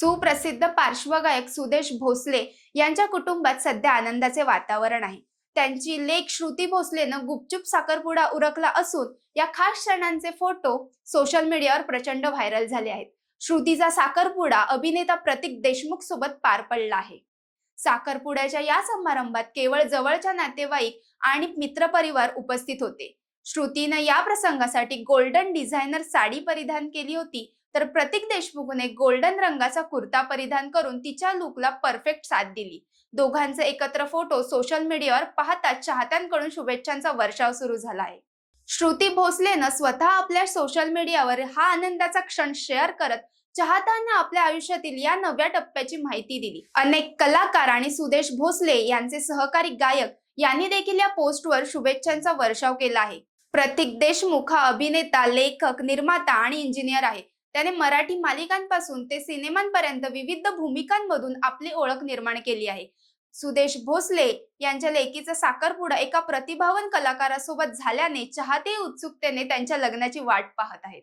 सुप्रसिद्ध पार्श्वगायक सुदेश भोसले यांच्या कुटुंबात सध्या आनंदाचे वातावरण आहे. त्यांची लेख श्रुती भोसलेनं गुपचूप साखरपुडा उरकला असून या खास क्षणांचे फोटो सोशल मीडियावर प्रचंड व्हायरल झाले आहेत. श्रुतीचा साखरपुडा अभिनेता प्रतीक देशमुख सोबत पार पडला आहे. साखरपुड्याच्या या समारंभात केवळ जवळच्या नातेवाईक आणि मित्रपरिवार उपस्थित होते. श्रुतीनं या प्रसंगासाठी गोल्डन डिझायनर साडी परिधान केली होती. तर प्रतीक देशमुखने गोल्डन रंगाचा कुर्ता परिधान करून तिच्या लुकला परफेक्ट साथ दिली. दोघांचे एकत्र फोटो सोशल मीडियावर पाहता चाहत्यांकडून शुभेच्छांचा वर्षाव सुरू झाला आहे श्रुती भोसलेनं स्वतः आपल्या सोशल मीडियावर हा आनंदाचा क्षण शेअर करत चाहत्यांना आपल्या आयुष्यातील या नव्या टप्प्याची माहिती दिली. अनेक कलाकार आणि सुदेश भोसले यांचे सहकारी गायक यांनी देखील या पोस्टवर शुभेच्छांचा वर्षाव केला आहे. प्रतीक देशमुख हा अभिनेता लेखक निर्माता आणि इंजिनियर आहे त्याने मराठी मालिकांपासून ते सिनेमांपर्यंत विविध भूमिकांमधून आपली ओळख निर्माण केली आहे. सुदेश भोसले यांच्या लेकीचा साखरपुडा एका प्रतिभावन कलाकारासोबत झाल्याने चाहते उत्सुकतेने त्यांच्या लग्नाची वाट पाहत आहेत.